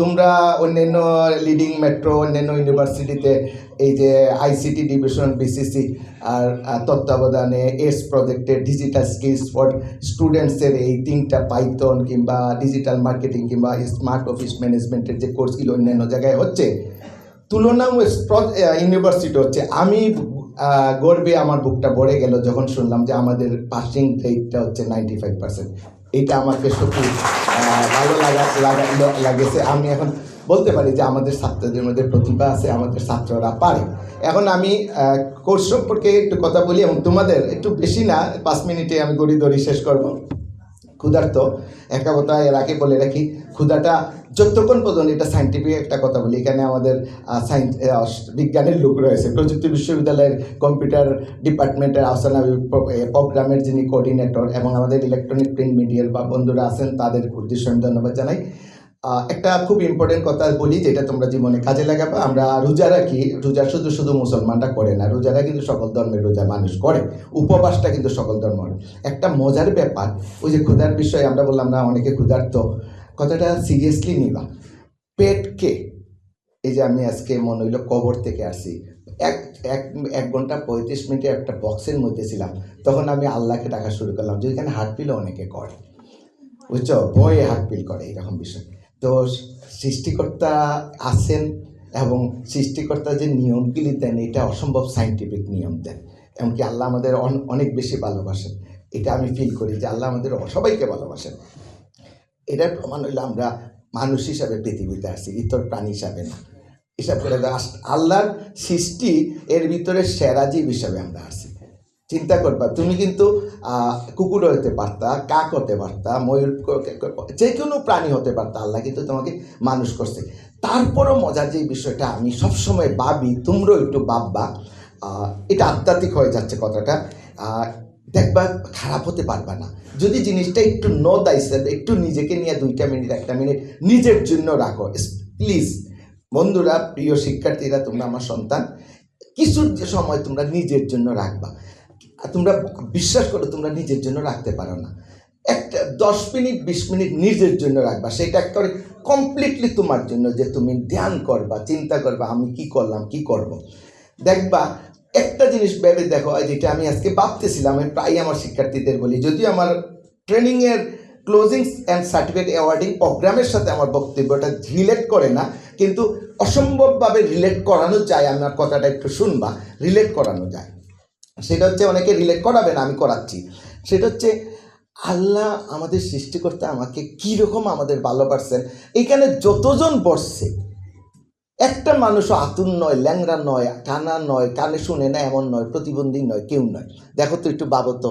তোমরা অন্যান্য leading metro অন্যান্য ইউনিভার্সিটিতে এই যে আইসিটি ডিভিশন বিসিসি আর তত্ত্বাবধানে এস প্রজেক্টের ডিজিটাল স্কিলস ফর স্টুডেন্টসের এই তিনটা পাইথন কিংবা ডিজিটাল মার্কেটিং কিংবা স্মার্ট অফিস ম্যানেজমেন্টের যে কোর্সগুলো অন্যান্য জায়গায় হচ্ছে, তুলনামূলক ইউনিভার্সিটি হচ্ছে। আমি গর্বে আমার বুকটা ভরে গেল যখন শুনলাম যে আমাদের পাসিং রেটটা হচ্ছে নাইনটি ফাইভ পার্সেন্ট এটা আমাকে সত্যি ভালো লাগা লাগা- লাগেছে। আমি এখন বলতে পারি যে আমাদের ছাত্রদের মধ্যে প্রতিভা আছে, আমাদের ছাত্ররা পারে। এখন আমি কোর্স সম্পর্কে একটু কথা বলি এবং তোমাদের একটু বেশি না, পাঁচ মিনিটে আমি গড়ি দড়ি শেষ করব। ক্ষুধার্ত। একটা কথা এর আগে বলে রাখি, ক্ষুধাটা যতক্ষণ পর্যন্ত এটা সাইন্টিফিক একটা কথা বলি, এখানে আমাদের সায়েন্স বিজ্ঞানের লোক রয়েছে। প্রযুক্তি বিশ্ববিদ্যালয়ের কম্পিউটার ডিপার্টমেন্টের আহসানা প্রোগ্রামের যিনি কোঅর্ডিনেটর এবং আমাদের ইলেকট্রনিক প্রিন্ট মিডিয়ার বা বন্ধুরা আছেন, তাদের উদ্দেশ্যে ধন্যবাদ জানাই। একটা খুব ইম্পর্টেন্ট কথা বলি যেটা তোমরা জীবনে কাজে লাগাবে। আমরা রোজা রাখি রোজা শুধু শুধু মুসলমানরা করে না, রোজারা কিন্তু সকল ধর্মের রোজা মানুষ করে, উপবাসটা কিন্তু সকল ধর্ম একটা মজার ব্যাপার, ওই যে ক্ষুধার বিষয়ে আমরা বললাম না, অনেকে ক্ষুধার্ত, কথাটা সিরিয়াসলি নিবা। পেটকে এই যে আমি আজকে মনে হইল কবর থেকে আসি। এক এক এক ঘণ্টা পঁয়ত্রিশ মিনিটে একটা বক্সের মধ্যে ছিলাম, তখন আমি আল্লাহকে ডাকা শুরু করলাম যে এখানে হার্টপিলও অনেকে করে। বুঝছ? ভয়ে হার্টপিল করে, এরকম বিষয়। তো সৃষ্টিকর্তা আছেন এবং সৃষ্টিকর্তা যে নিয়মগুলি দেন, এটা অসম্ভব সাইন্টিফিক নিয়ম দেন। এমনকি আল্লাহ আমাদের অন- অনেক বেশি ভালোবাসেন। এটা আমি ফিল করি যে আল্লাহ আমাদের সবাইকে ভালোবাসেন। এটার প্রমাণ হইল আমরা মানুষ হিসাবে পৃথিবীতে আসি ইতর প্রাণী হিসাবে না। হিসাব করে আল্লাহর সৃষ্টি এর ভিতরে সেরা জীব হিসাবে আমরা আসি চিন্তা করবা, তুমি কিন্তু কুকুর হতে পারতা, কাক হতে পারতা, ময়ূর যে কোনো প্রাণী হতে পারতা, আল্লাহ কিন্তু তোমাকে মানুষ করছে। তারপরও মজার যে বিষয়টা, আমি সবসময় ভাবি, তোমরাও একটু ভাববা এটা আধ্যাত্মিক হয়ে যাচ্ছে কথাটা দেখবা খারাপ হতে পারবা না। যদি জিনিসটা একটু নো দাইসেল একটু নিজেকে নিয়ে দুইটা মিনিট, একটা মিনিট নিজের জন্য রাখো প্লিজ। বন্ধুরা, প্রিয় শিক্ষার্থীরা, তোমরা আমার সন্তান, কিছু যে সময় তোমরা নিজের জন্য রাখবা। তোমরা বিশ্বাস করো, তোমরা নিজের জন্য রাখতে পারো না একটা দশ মিনিট, বিশ মিনিট নিজের জন্য রাখবা, সেটা একটা কমপ্লিটলি তোমার জন্য যে তুমি ধ্যান করবা, চিন্তা করবা, আমি কি করলাম, কি করব। দেখবা, একটা জিনিস ভেবে দেখো যেটা আমি আজকে ভাবতেছিলাম, আমি প্রায় আমার শিক্ষার্থীদের বলি, যদিও আমার ট্রেনিংয়ের ক্লোজিং অ্যান্ড সার্টিফিকেট অ্যাওয়ার্ডিং প্রোগ্রামের সাথে আমার বক্তব্যটা রিলেট করে না, কিন্তু অসম্ভবভাবে রিলেট করানো যায়, আমার কথাটা একটু শুনবা রিলেট করানো যায় সেটা হচ্ছে অনেকে রিলেট করাবে না, আমি করাচ্ছি। সেটা হচ্ছে আল্লাহ আমাদের সৃষ্টিকর্তা আমাকে কীরকম আমাদের ভালোবাসছেন। এখানে যতজন বসছে, একটা মানুষও আতুর নয়, ল্যাংড়া নয়, কানা নয়, কানে শুনে না এমন নয়, প্রতিবন্ধী নয়, কেউ নয়। দেখো তো একটু বাবো তো,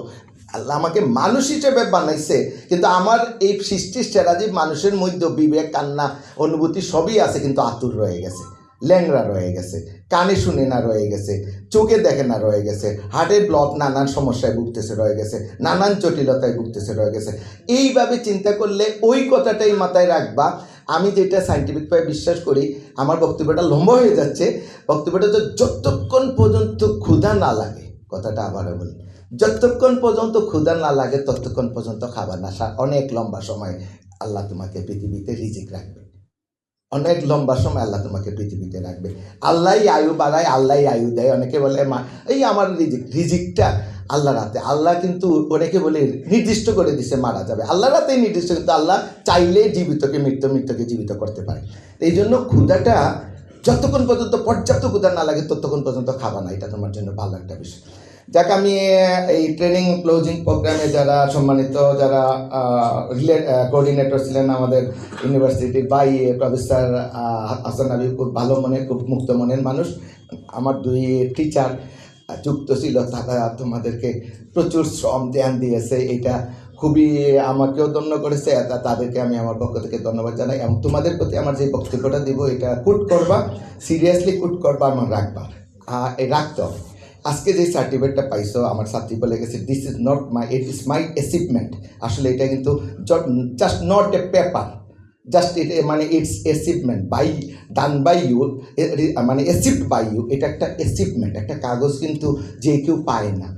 আল্লাহ আমাকে মানুষ হিসেবে বানাইছে, কিন্তু আমার এই সৃষ্টির সেরাজীব মানুষের মধ্যে বিবেক, কান্না, অনুভূতি সবই আছে, কিন্তু আতুর রয়ে গেছে। ল্যাংড়া রয়ে গেছে, কানে শুনে না রয়ে গেছে, চোখে দেখে না রয়ে গেছে হার্টের ব্লক নানান সমস্যায় ভুগতেছে রয়ে গেছে, নানান জটিলতায় ভুগতেছে রয়ে গেছে। এইভাবে চিন্তা করলে ওই কথাটাই মাথায় রাখবা। আমি যেটা সাইন্টিফিকভাবে বিশ্বাস করি, আমার বক্তব্যটা লম্বা হয়ে যাচ্ছে, বক্তব্যটা তো যতক্ষণ পর্যন্ত ক্ষুধা না লাগে, কথাটা আবারও বলি, যতক্ষণ পর্যন্ত ক্ষুধা না লাগে, ততক্ষণ পর্যন্ত খাবার না অনেক লম্বা সময় আল্লাহ তোমাকে পৃথিবীতে রিজিক রাখবে। অনেক লম্বা সময় আল্লাহ তোমাকে পৃথিবীতে রাখবে। আল্লাহই আয়ু বাড়ায় আল্লাহই আয়ু দেয়। অনেকে বলে, মা, এই আমার রিজিক, রিজিকটা আল্লাহ রাতে আল্লাহ কিন্তু অনেকে বলে, নির্দিষ্ট করে দিছে, মারা যাবে। আল্লাহ রাতেই নির্দিষ্ট, কিন্তু আল্লাহ চাইলে জীবিতকে, মৃত্যু, মৃত্যুকে জীবিত করতে পারে। এই জন্য ক্ষুধাটা যতক্ষণ পর্যন্ত পর্যাপ্ত ক্ষুধা না লাগে, ততক্ষণ পর্যন্ত খাবা না। এটা তোমার জন্য ভালো একটা বিষয়। যাক, আমি এই ট্রেনিং ক্লোজিং প্রোগ্রামে যারা সম্মানিত, যারা কোঅর্ডিনেটর ছিলেন আমাদের ইউনিভার্সিটির বাই প্রফেসর হাসান আলী খুব ভালো মনের খুব মুক্ত মনের মানুষ। আমার দুই টিচার যুক্ত ছিল, তারা তোমাদেরকে প্রচুর শ্রম ধ্যান দিয়েছে। এটা খুবই আমাকেও ধন্য করেছে তাদেরকে আমি আমার পক্ষ থেকে ধন্যবাদ জানাই এবং তোমাদের প্রতি আমার যে বক্তব্যটা দিব, এটা কুট করবা সিরিয়াসলি কুট করবা, আমার রাখবা। রাখতে। হবে আজকে যে সার্টিফিকেটটা পাইছো, আমার ছাত্রী বলে গেছে this is not my it is my achievement আসলে এটা কিন্তু just not a paper just it মানে it's achievement by done by you মানে অ্যাচিভড বাই ইউ এটা একটা অ্যাচিভমেন্ট একটা কাগজ কিন্তু যে কেউ পায় না,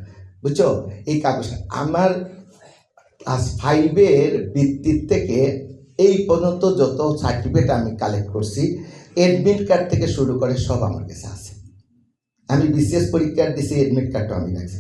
বুঝছ? এই কাগজ আমার ক্লাস ফাইভের বৃত্তির থেকে এই পর্যন্ত যত সার্টিফিকেট আমি কালেক্ট করছি এডমিট কার্ড থেকে শুরু করে সব আমার কাছে আছে। আমি বিসিএস পরীক্ষার দিছি এডমিট কার্ডটা আমি রাখছি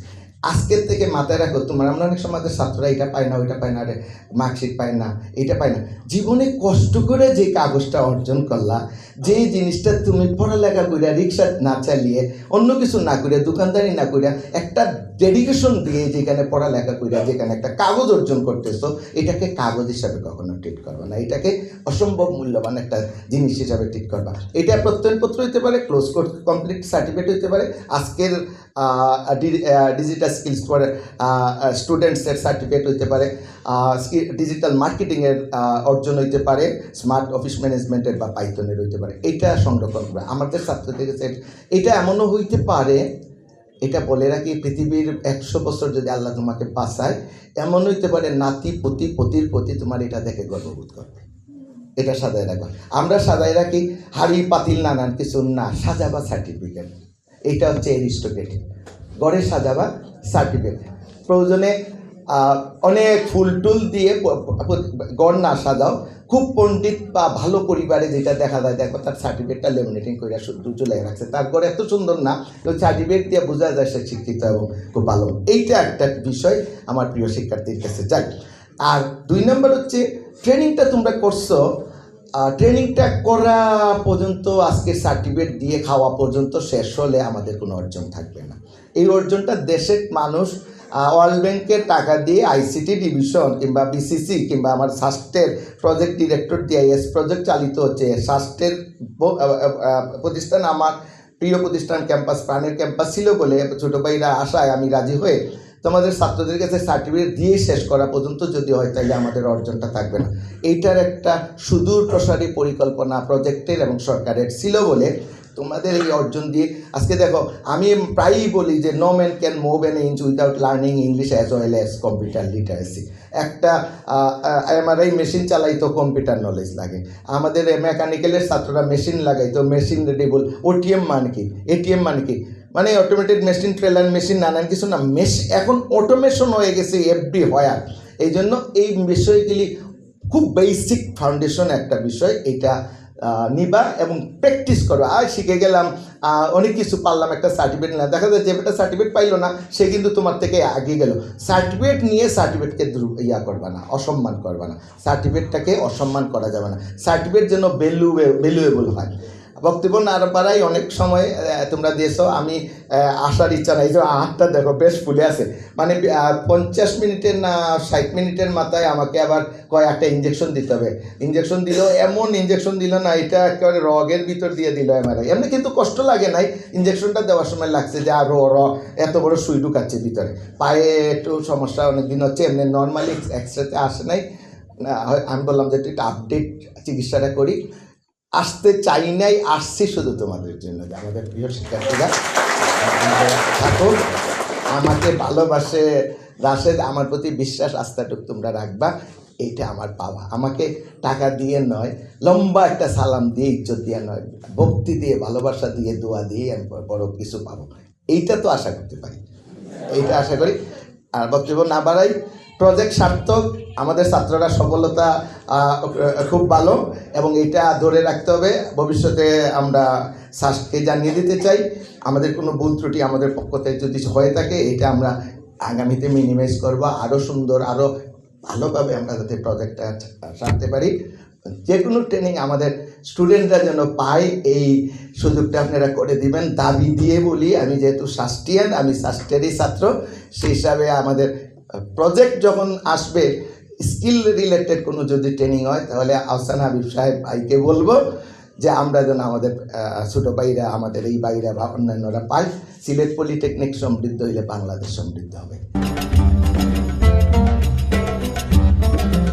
আজকের থেকে মাথায় রাখো, তোমার আমরা অনেক সময় ছাত্ররা এটা পায় না, ওইটা পায় না রে মার্কশিট পায় না, এটা পায় না। জীবনে কষ্ট করে যে কাগজটা অর্জন করলা যে জিনিসটা তুমি পড়ালেখা করিয়া রিক্সা না চালিয়ে, অন্য কিছু না করিয়া দোকানদারি না করিয়া একটা ডেডিকেশন দিয়ে যেখানে পড়ালেখা করিয়া যেখানে একটা কাগজ অর্জন করতেছো, এটাকে কাগজ হিসাবে কখনো ট্রিট করবা না। এটাকে অসম্ভব মূল্যবান একটা জিনিস হিসাবে ট্রিট করবা। এটা প্রত্যয়নপত্র হইতে পারে ক্লোজ কোর্স কমপ্লিট সার্টিফিকেট হইতে পারে, আজকের ডিজিটাল স্কিলস ফর স্টুডেন্টসের সার্টিফিকেট হইতে পারে ডিজিটাল মার্কেটিংয়ের অর্জন হইতে পারে স্মার্ট অফিস ম্যানেজমেন্টের বা পাইথনের হইতে পারে এটা সংরক্ষণ করা। আমাদের ছাত্রদের কাছে এটা এমনও হইতে পারে, এটা বলে রাখি, পৃথিবীর একশো বছর যদি আল্লাহ তোমাকে বাঁচায় এমন হইতে পারে, নাতি, পতি, পতির প্রতি তোমার এটা দেখে গর্ববোধ করবে। এটা সাজায় রাখবা আমরা সাজায় রাখি, হাড়ি, পাতিল, নানান কিছু না, সাজাবা সার্টিফিকেট এইটা হচ্ছে এরিস্টোকেটিভ গড়ে সাজাবা সার্টিফিকেট প্রয়োজনে অনেক ফুল টুল দিয়ে গড় না সাজাও। খুব পণ্ডিত বা ভালো পরিবারে যেটা দেখা যায়, দেখো তার সার্টিফিকেটটা লেমিনেটিং করে চলে রাখছে। তার গড়ে এত সুন্দর না, তো সার্টিফিকেট দিয়ে বোঝা যায় সে শিক্ষিত এবং খুব ভালো। এইটা একটা বিষয় আমার প্রিয় শিক্ষার্থীর কাছে। যাই আর দুই নম্বর হচ্ছে ট্রেনিংটা তোমরা করছ ট্রেনিংটা করা পর্যন্ত, আজকে সার্টিফিকেট দিয়ে খাওয়া পর্যন্ত শেষ হলে আমাদের কোনো অর্জন থাকবে না। এই অর্জনটা দেশের মানুষ ওয়ার্ল্ড ব্যাংকের টাকা দিয়ে আইসিটি ডিভিশন কিংবা বিসিসি কিংবা আমার স্বাস্থ্যের প্রজেক্ট ডিরেক্টর ডিআইএস প্রজেক্ট চালিত হচ্ছে। স্বাস্থ্যের প্রতিষ্ঠান আমার, প্রিয় প্রতিষ্ঠান ক্যাম্পাস প্রাণের ক্যাম্পাস ছিল বলে ছোটো ভাইরা আশায় আমি রাজি হয়ে তোমাদের ছাত্রদের কাছে সার্টিফিকেট দিয়ে শেষ করা পর্যন্ত যদি হয়, তাহলে আমাদের অর্জনটা থাকবে না। এইটার একটা সুদূর প্রসারী পরিকল্পনা প্রজেক্টের এবং সরকারের ছিল বলে তোমাদের এই অর্জন দিয়ে, আজকে দেখো, আমি প্রায়ই বলি যে no man can move an inch without learning English as well as computer literacy একটা এমআরআই মেশিন চালাইতো কম্পিউটার নলেজ লাগে। আমাদের মেকানিক্যালের ছাত্ররা মেশিন লাগাইতো মেশিন রেডেবল ওটিএম মানে কি? এটিএম মানে কি? মানে অটোমেটেড মেশিন ট্রেলার মেশিন নানান কিছু না মেশ এখন অটোমেশন হয়ে গেছে এফডি হয়ার এই জন্য এই বিষয়গুলি খুব বেসিক ফাউন্ডেশন একটা বিষয়, এটা নিবা এবং প্র্যাকটিস করো। আর শিখে গেলাম অনেক কিছু পারলাম, একটা সার্টিফিকেট না। দেখা যায় যে একটা সার্টিফিকেট পাইলো না, সে কিন্তু তোমার থেকে আগে গেল। সার্টিফিকেট নিয়ে সার্টিফিকেটকে ইয়া করবা না, অসম্মান করবা না। সার্টিফিকেটটাকে অসম্মান করা যাবে না। সার্টিফিকেট যেন ভ্যালু ভ্যালুয়েবল হয়। বক্তব্য না পারাই অনেক সময় তোমরা দিয়েছ, আমি আসার ইচ্ছা নাই। যে আটটা দেখো, বেশ ফুলে আছে। মানে পঞ্চাশ মিনিটের না ষাট মিনিটের মাথায় আমাকে আবার কয় একটা ইঞ্জেকশন দিতে হবে। ইঞ্জেকশন দিল, এমন ইঞ্জেকশন দিল না, এটা একেবারে রগের ভিতর দিয়ে দিল এমআরআই এমনি কিন্তু কষ্ট লাগে নাই ইঞ্জেকশনটা দেওয়ার সময় লাগছে যে, আর, র, এত বড় সুই ঢুকাচ্ছে ভিতরে। পায়ে একটু সমস্যা অনেক দিন হচ্ছে, এমনি নর্মালি এক্সরেতে আসে নাই। আমি বললাম যে, একটু আপডেট চিকিৎসাটা করি। আসতে চাই নাই, আসছি শুধু তোমাদের জন্য। যে আমাদের প্রিয় শিক্ষার্থীরা থাকুন আমাকে ভালোবাসে। রাশেদ, আমার প্রতি বিশ্বাস, আস্থাটুকু তোমরা রাখবা, এইটা আমার পাওয়া আমাকে টাকা দিয়ে নয়, লম্বা একটা সালাম দিয়ে, ইজ্জত দিয়ে নয়, ভক্তি দিয়ে, ভালোবাসা দিয়ে, দোয়া দিয়ে আমি বড় কিছু পাবো। এইটা তো আশা করতে পারি। এইটা আশা করি। আর বক্তব্য না বাড়াই প্রজেক্ট সার্থক, আমাদের ছাত্ররা সফলতা খুব ভালো এবং এটা ধরে রাখতে হবে। ভবিষ্যতে আমরা শাসকে জানিয়ে দিতে চাই, আমাদের কোনো ভুল ত্রুটি আমাদের পক্ষ থেকে যদি হয়ে থাকে, এটা আমরা আগামীতে মিনিমাইজ করব। আরও সুন্দর আরও ভালোভাবে আমরা যাতে প্রজেক্টটা সারতে পারি। যে কোনো ট্রেনিং আমাদের স্টুডেন্টরা যেন পায়, এই সুযোগটা আপনারা করে দিবেন। দাবি দিয়ে বলি, আমি যেহেতু শাস্টিয়ান আমি শাস্টেরই ছাত্র, সেই হিসাবে আমাদের প্রজেক্ট যখন আসবে স্কিল রিলেটেড কোনো যদি ট্রেনিং হয়, তাহলে আহসান হাবিব সাহেব ভাইকে বলব যে আমরা যেন আমাদের ছোটো ভাইরা, আমাদের এই ভাইরা বা অন্যান্যরা পাই সিলেট পলিটেকনিক সমৃদ্ধ হইলে বাংলাদেশ সমৃদ্ধ হবে।